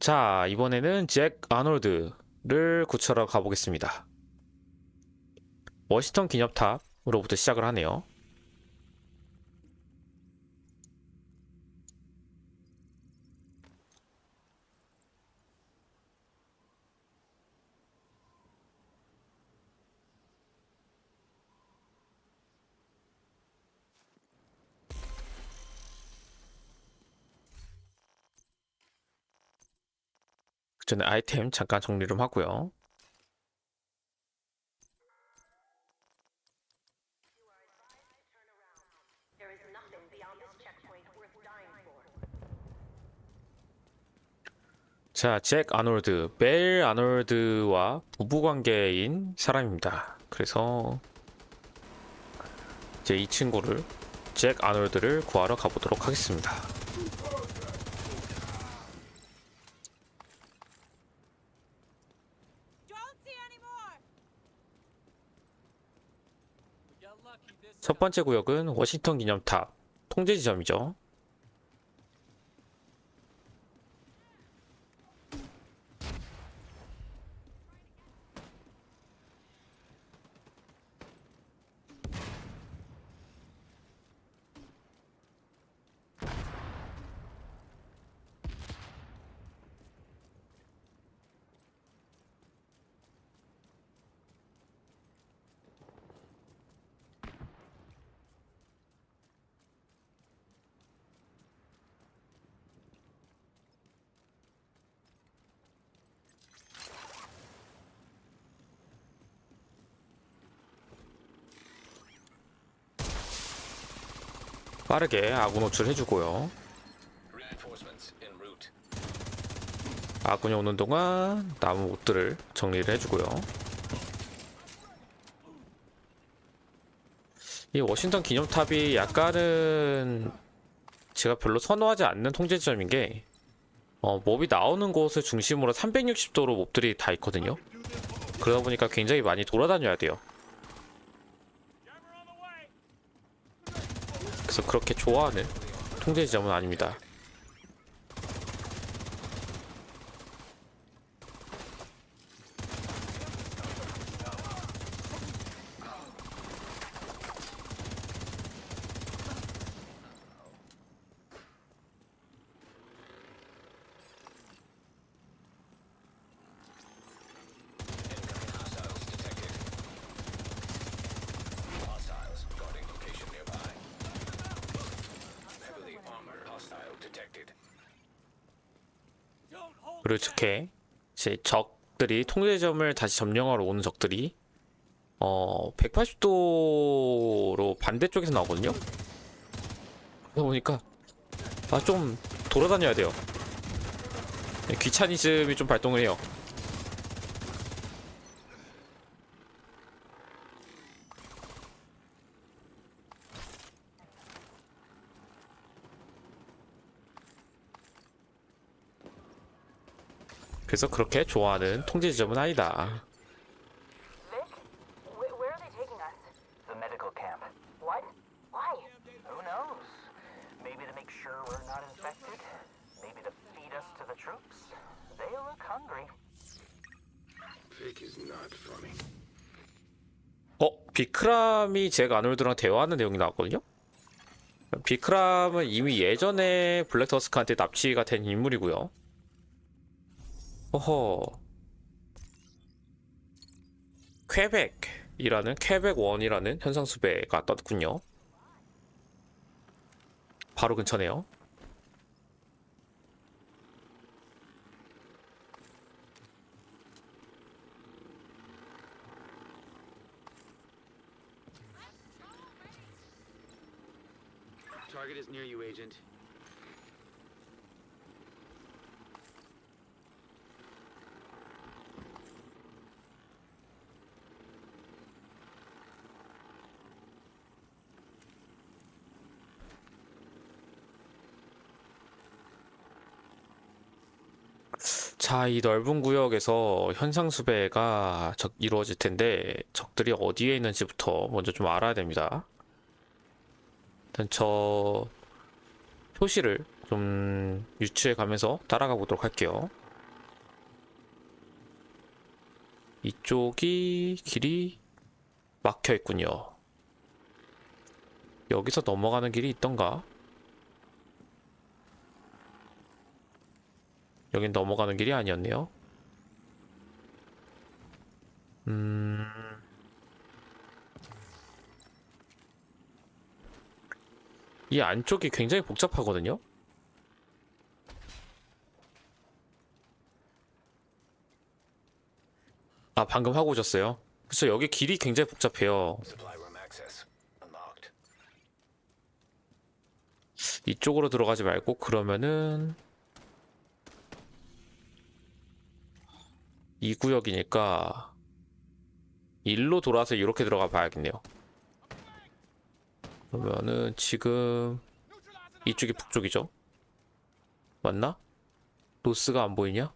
자, 이번에는 잭 아놀드를 구출하러 가보겠습니다. 워싱턴 기념탑으로부터 시작을 하네요. 전에 아이템 잠깐 정리 좀 하고요. 자, 잭 아놀드, 벨 아놀드와 부부 관계인 사람입니다. 그래서 이제 이 친구를 잭 아놀드를 구하러 가보도록 하겠습니다. 첫 번째 구역은 워싱턴 기념탑 통제 지점이죠. 빠르게 아군 호출해주고요. 아군이 오는 동안 나무 옷들을 정리를 해주고요. 이 워싱턴 기념탑이 약간은 제가 별로 선호하지 않는 통제 지점인 게 어, 몹이 나오는 곳을 중심으로 360도로 몹들이 다 있거든요. 그러다 보니까 굉장히 많이 돌아다녀야 돼요. 그래서 그렇게 좋아하는 통제 지점은 아닙니다. Hostiles detected. Hostiles guarding location nearby. Heavily armored hostile detected. 그리고 이렇게 이제 적들이 통제점을 다시 점령하러 오는 적들이 어 180도로 반대쪽에서 나오거든요. 그러다 보니까 아 좀 돌아다녀야 돼요. 네, 귀차니즘이 좀 발동을 해요. 그래서 그렇게 좋아하는 통제 지점은 아니다. Vic? Wh- where are they taking us? The medical camp. What? Why? Who knows? Maybe to make sure we're not infected. Maybe to feed us to the troops. They look hungry. Vic is not funny. 어, 비크람이 잭 아놀드랑 대화하는 내용이 나왔거든요? 비크람은 이미 예전에 블랙터스크한테 납치가 된 인물이고요. 어허. 퀘벡이라는 퀘벡 원이라는 현상 수배가 떴군요. 바로 근처네요. Target is near you, Agent. 자, 이 넓은 구역에서 현상 수배가 적- 이루어질 텐데 적들이 어디에 있는지부터 먼저 좀 알아야 됩니다. 일단 저 표시를 좀 유추해 가면서 따라가 보도록 할게요. 이쪽이 길이 막혀 있군요. 여기서 넘어가는 길이 있던가? 여긴 넘어가는 길이 아니었네요. 음. 이 안쪽이 굉장히 복잡하거든요. 아, 방금 하고 오셨어요? 그쵸, 여기 길이 굉장히 복잡해요. 이쪽으로 들어가지 말고, 그러면은, 이 구역이니까, 일로 돌아서 이렇게 들어가 봐야겠네요. 그러면은, 지금, 이쪽이 북쪽이죠? 맞나? 노스가 안 보이냐?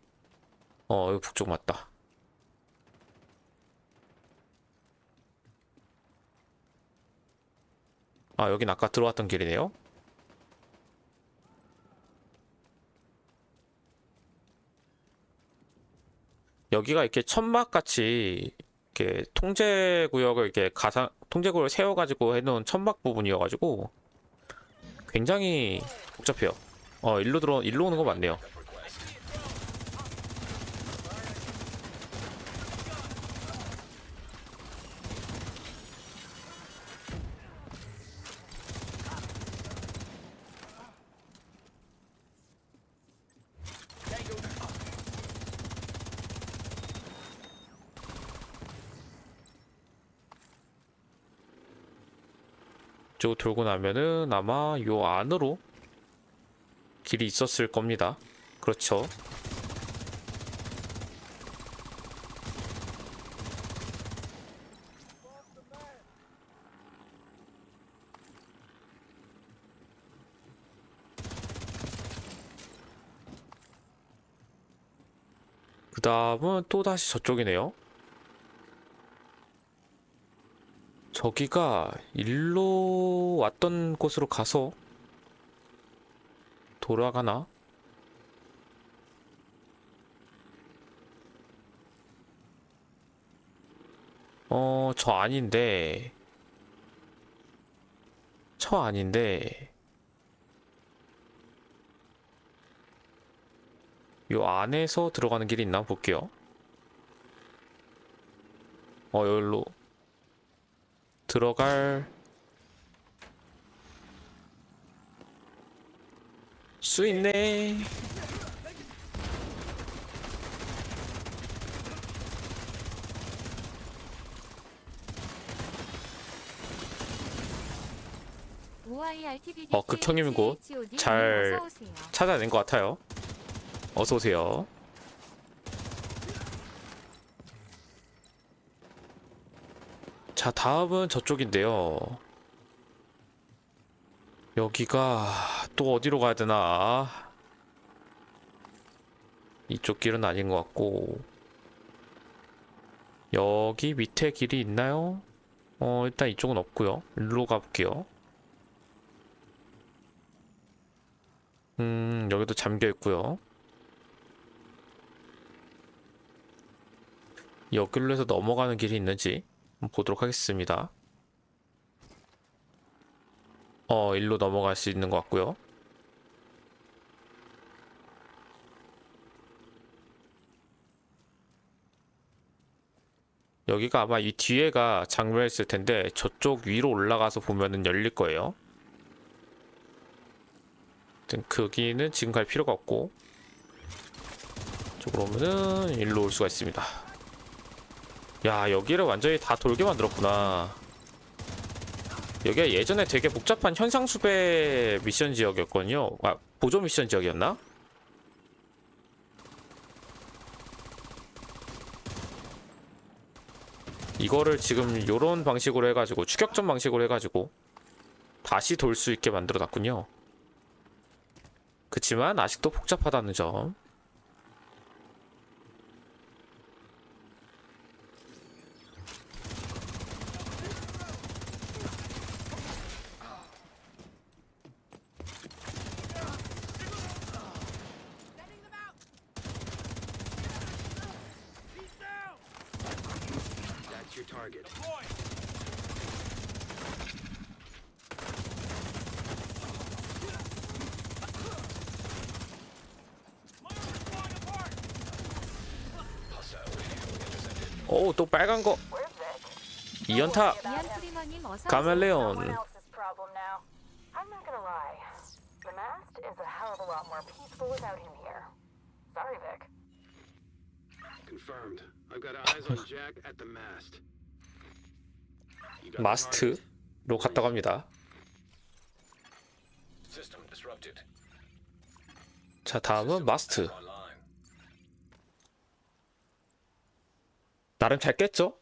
어, 여기 북쪽 맞다. 아, 여긴 아까 들어왔던 길이네요. 여기가 이렇게 천막 같이 이렇게 통제 구역을 이렇게 가상 통제 구역을 세워 가지고 해 놓은 천막 부분이어 가지고 굉장히 복잡해요. 어, 일로 들어 일로 오는 거 맞네요. 쭉 돌고 나면은 아마 요 안으로 길이 있었을 겁니다. 그렇죠. 그 다음은 또 다시 저쪽이네요. 저기가 일로 왔던 곳으로 가서 돌아가나? 어, 저 아닌데. 저 아닌데. 요 안에서 들어가는 길이 있나 볼게요. 어, 여기로 들어갈 수 있네. 어, 극형님인 곳잘 찾아낸 것 같아요. 어서 오세요. 자, 다음은 저쪽인데요. 여기가 또 어디로 가야 되나? 이쪽 길은 아닌 것 같고. 여기 밑에 길이 있나요? 어, 일단 이쪽은 없고요. 일로 가볼게요. 음, 여기도 잠겨 있고요. 여기로 해서 넘어가는 길이 있는지 보도록 하겠습니다. 어, 일로 넘어갈 수 있는 것 같고요. 여기가 아마 이 뒤에가 장묘했을 텐데 저쪽 위로 올라가서 보면은 열릴 거예요. 거기는 지금 갈 필요가 없고 이쪽으로 오면은 일로 올 수가 있습니다. 야 여기를 완전히 다 돌게 만들었구나. 여기가 예전에 되게 복잡한 현상수배 미션 지역이었거든요. 아 보조 미션 지역이었나? 이거를 지금 요런 방식으로 해가지고 추격전 방식으로 해가지고 다시 돌 수 있게 만들어 놨군요. 그치만 아직도 복잡하다는 점. Target. 오 또 빨간 거? 이연타 카멜레온 마스트로 갔다고 합니다. 자 다음은 마스트. 나름 잘 깼죠?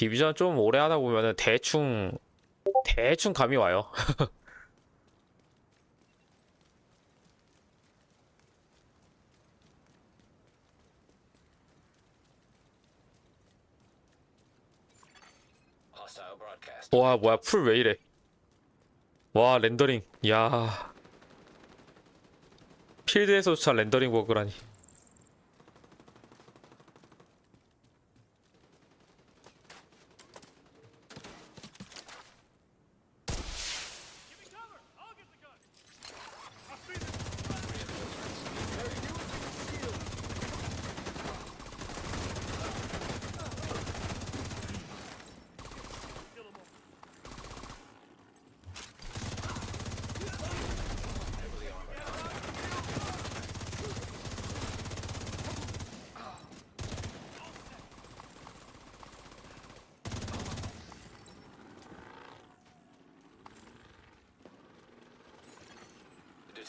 디비전 좀 오래 하다 보면은 대충 대충 감이 와요. 와 뭐야 풀 왜 이래? 와 렌더링. 야 필드에서조차 렌더링 버그라니.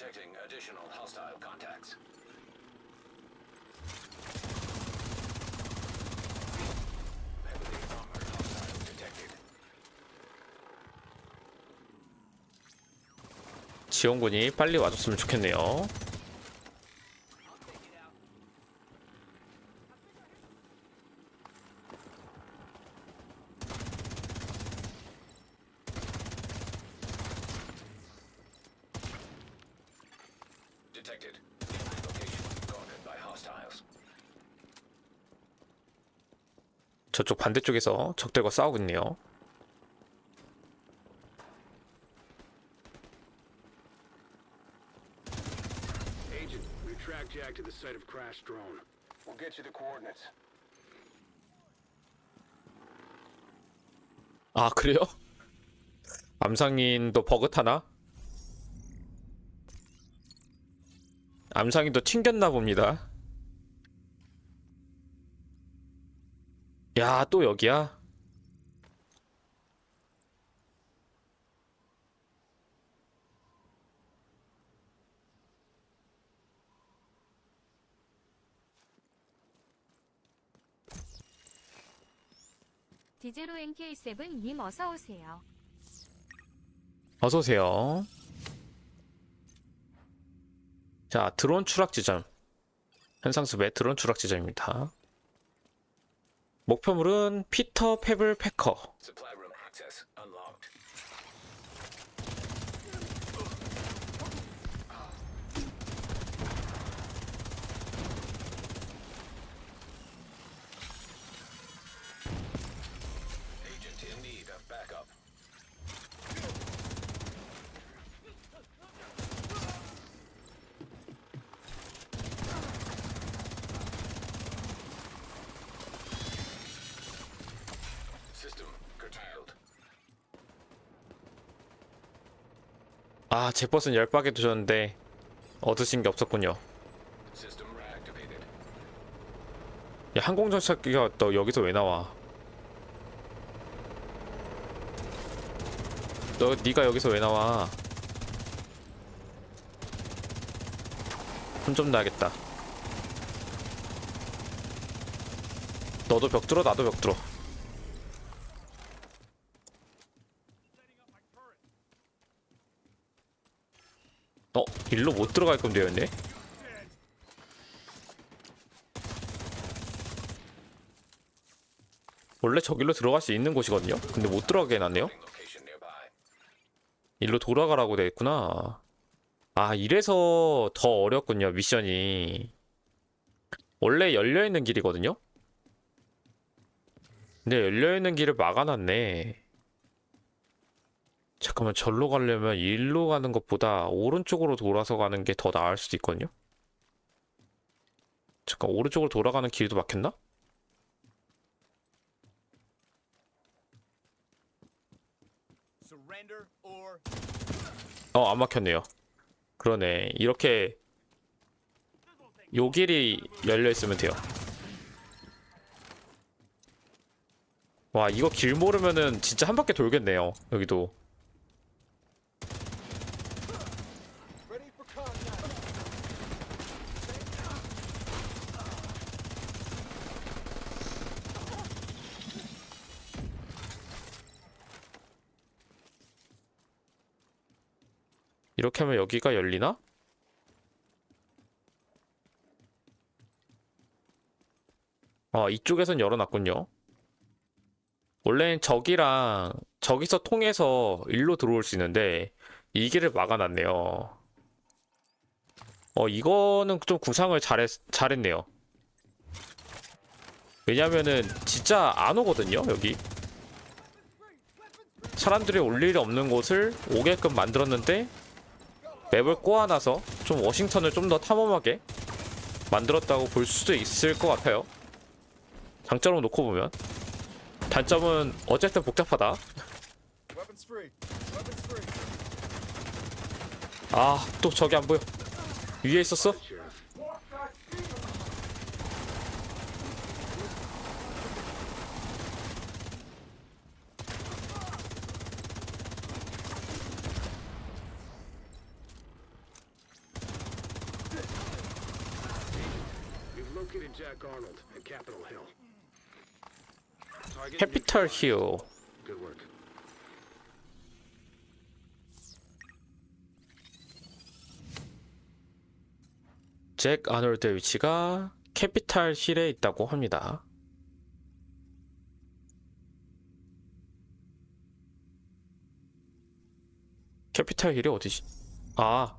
Detecting additional hostile contacts. Heavily armored hostile detected. 지원군이 빨리 와줬으면 좋겠네요. Detected. Location guarded by hostiles. 저쪽 반대쪽에서 적들과 싸우고 있네요. Agent, we tracked Jack to the site of crashed drone. We'll get you the coordinates. 아 그래요? 암상인도 버그 타나? 암상인도 튕겼나 봅니다. 야 또 여기야? 디제로 NK7님 어서 오세요. 어서 오세요. 자 드론 추락 지점 현상수배 드론 추락 지점입니다. 목표물은 피터 페블 패커. 아 제 버스는 열박에 두셨는데 얻으신 게 없었군요. 야 항공정착기가 또 여기서 왜 나와? 너 네가 여기서 왜 나와? 손좀 나야겠다. 너도 벽 뚫어 나도 벽 뚫어. 어 일로 못 들어갈 건데요, 근데? 원래 저길로 들어갈 수 있는 곳이거든요. 근데 못 들어가게 해놨네요. 일로 돌아가라고 돼 있구나. 아, 이래서 더 어렵군요, 미션이. 원래 열려있는 길이거든요? 근데 열려있는 길을 막아놨네. 잠깐만, 절로 가려면 일로 가는 것보다 오른쪽으로 돌아서 가는 게 더 나을 수도 있거든요? 잠깐, 오른쪽으로 돌아가는 길도 막혔나? 어, 안 막혔네요. 그러네. 이렇게 요 길이 열려 있으면 돼요. 와, 이거 길 모르면은 진짜 한 바퀴 돌겠네요. 여기도. 이렇게 하면 여기가 열리나? 어, 이쪽에선 열어놨군요. 원래는 저기랑 저기서 통해서 일로 들어올 수 있는데 이 길을 막아놨네요. 어, 이거는 좀 구상을 잘했, 잘했네요. 왜냐면은 진짜 안 오거든요, 여기. 사람들이 올 일이 없는 곳을 오게끔 만들었는데 맵을 꼬아놔서 좀 워싱턴을 좀 더 탐험하게 만들었다고 볼 수도 있을 것 같아요. 장점으로 놓고 보면 단점은 어쨌든 복잡하다. 아 또 저기 안 보여. 위에 있었어? 캐피털 힐. 잭 아놀드의 위치가 캐피탈 힐에 있다고 합니다. 캐피탈 힐이 어디지? 아,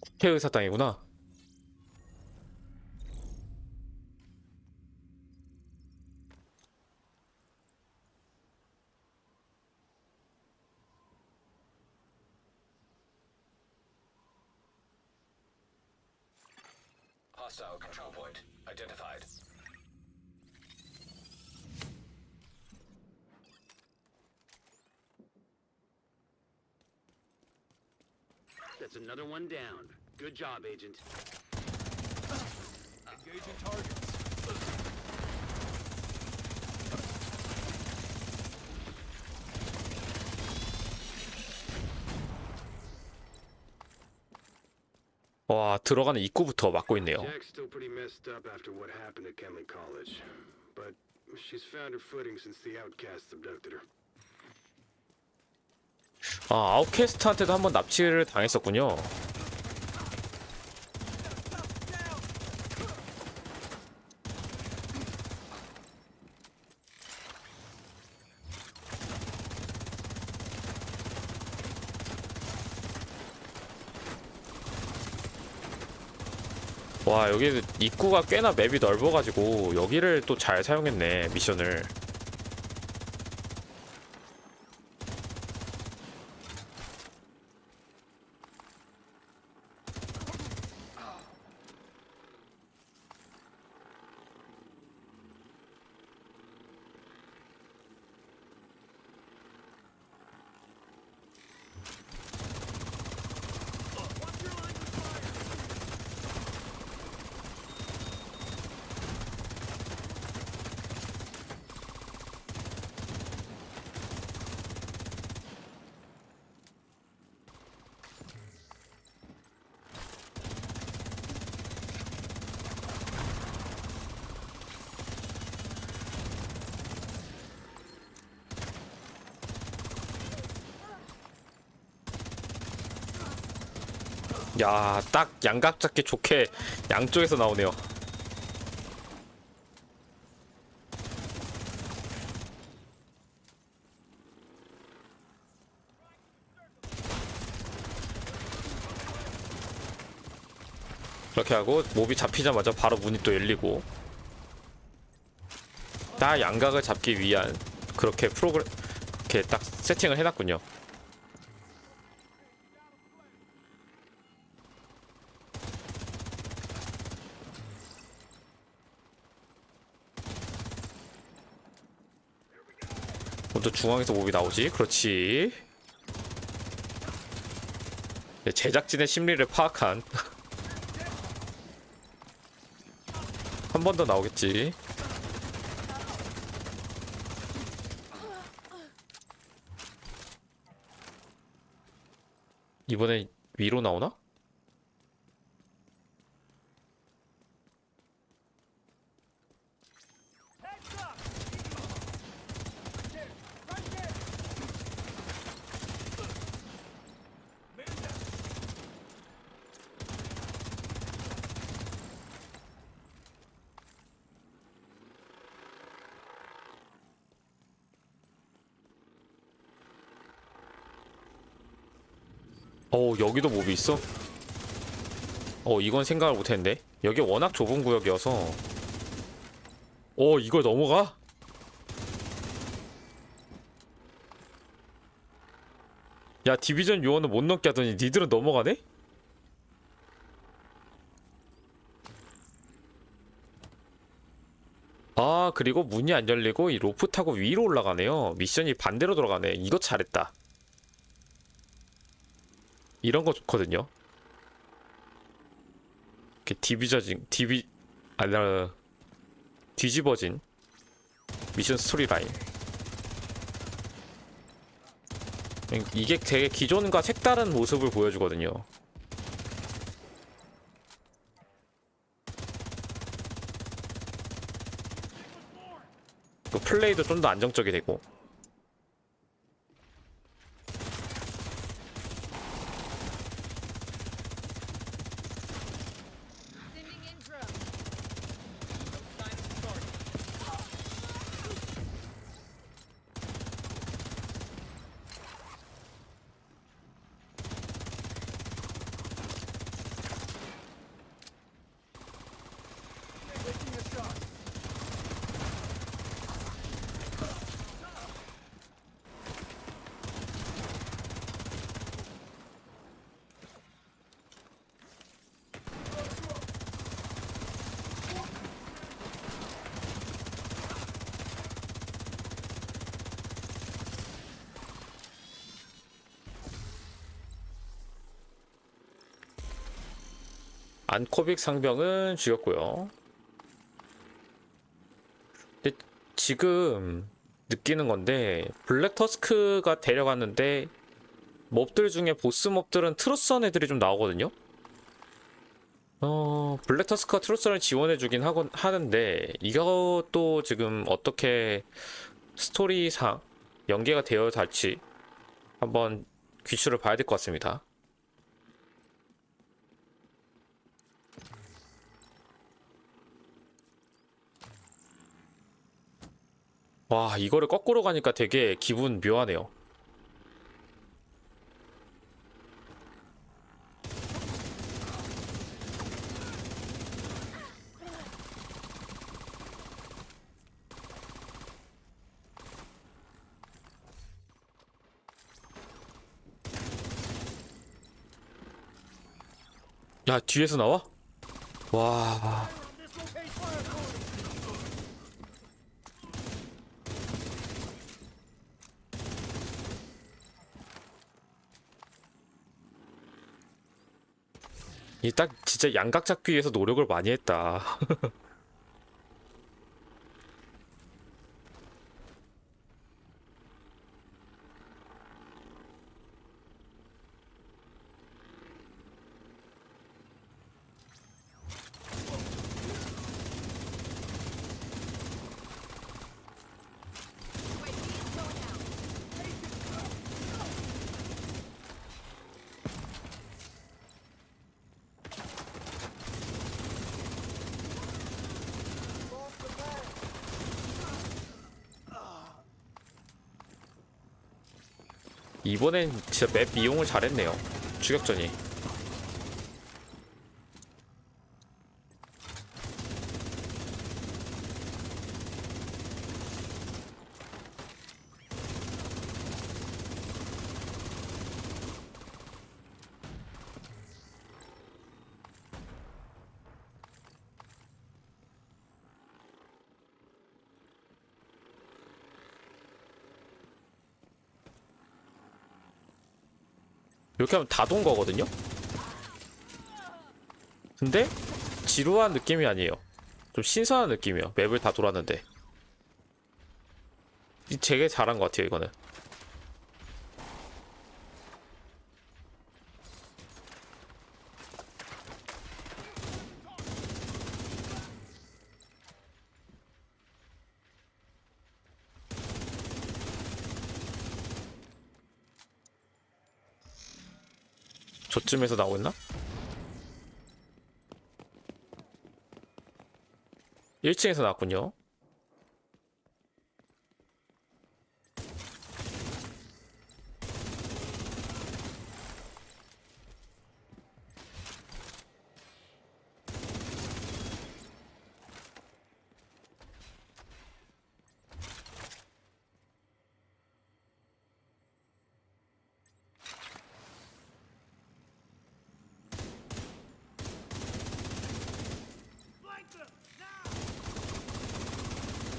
국회의사당이구나. Job, Agent. Engaging targets. 와, 들어가는 입구부터 막고 있네요. Jack's still pretty messed up after what happened at Kenley College. But she's found her footing since the outcasts abducted her. 아, 아웃캐스트한테도 한번 납치를 당했었군요. 와, 여기 입구가 꽤나 맵이 넓어가지고 여기를 또 잘 사용했네, 미션을. 야, 딱 양각 잡기 좋게 양쪽에서 나오네요. 이렇게 하고 몹이 잡히자마자 바로 문이 또 열리고 딱 양각을 잡기 위한 그렇게 프로그램 이렇게 딱 세팅을 해놨군요. 먼저 중앙에서 몹이 나오지. 그렇지. 네, 제작진의 심리를 파악한 한 번 더 나오겠지. 이번엔 위로 나오나? 어 여기도 몹이 있어? 어 이건 생각을 못했는데 여기 워낙 좁은 구역이어서 어 이걸 넘어가? 야 디비전 요원은 못 넘게 하더니 니들은 넘어가네? 아 그리고 문이 안 열리고 이 로프 타고 위로 올라가네요 미션이 반대로 돌아가네 이거 잘했다 이런 거 좋거든요. 이렇게 디비저진 디비 아니라 뒤집어진 미션 스토리 라인. 이게 되게 기존과 색다른 모습을 보여주거든요. 그 플레이도 좀 더 안정적이 되고. 안코빅 상병은 죽였고요. 근데 지금 느끼는 건데 블랙 터스크가 데려갔는데 몹들 중에 보스 몹들은 트루선 애들이 좀 나오거든요. 어 블랙 터스크가 트루선을 지원해주긴 하곤 하는데 이것도 지금 어떻게 스토리상 연계가 되어 갈지 한번 귀추를 봐야 될 것 같습니다. 와, 이거를 거꾸로 가니까 되게 기분 묘하네요. 야, 뒤에서 나와? 와. 이 딱 진짜 양각 잡기 위해서 노력을 많이 했다. 이번엔 진짜 맵 이용을 잘했네요. 추격전이. 이렇게 하면 다 돈 거거든요? 근데 지루한 느낌이 아니에요. 좀 신선한 느낌이에요. 맵을 다 돌았는데. 이 되게 잘한 것 같아요, 이거는. 저쯤에서 나오나? 1층에서 나왔군요.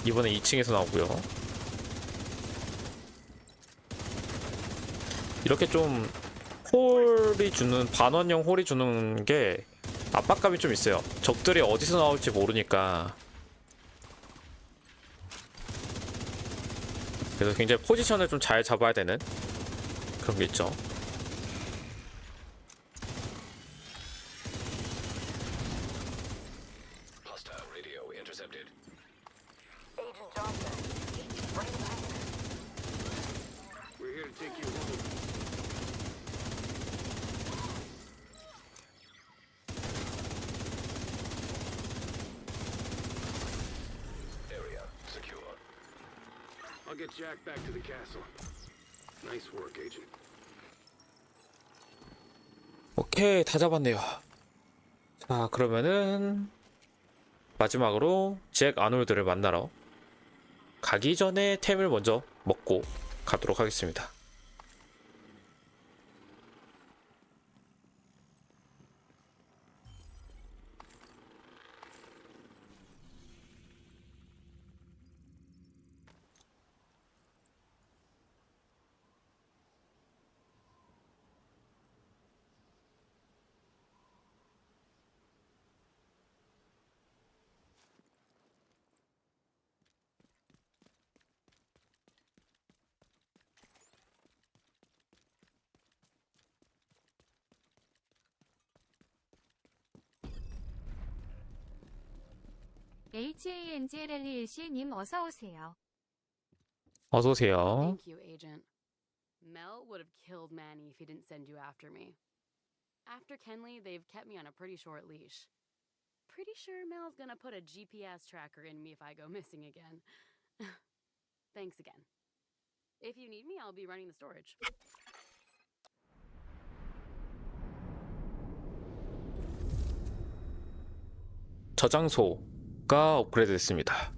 이번에 2층에서 나오고요. 이렇게 좀 홀이 주는 반원형 홀이 주는 게 압박감이 좀 있어요. 적들이 어디서 나올지 모르니까. 그래서 굉장히 포지션을 좀 잘 잡아야 되는 그런 게 있죠. 오케이 다 잡았네요. 자 그러면은 마지막으로 잭 아놀드를 만나러 가기 전에 템을 먼저 먹고 가도록 하겠습니다. HANGLLC님 어서 오세요. 어서 오세요. Thank you, Agent. Mel would have killed Manny if he didn't send you after me. After Kenley, they've kept me on a pretty short leash. Pretty sure Mel's gonna put a GPS tracker in me if I go missing again. Thanks again. If you need me, I'll be running the storage. 저장소 보니까 업그레이드 됐습니다.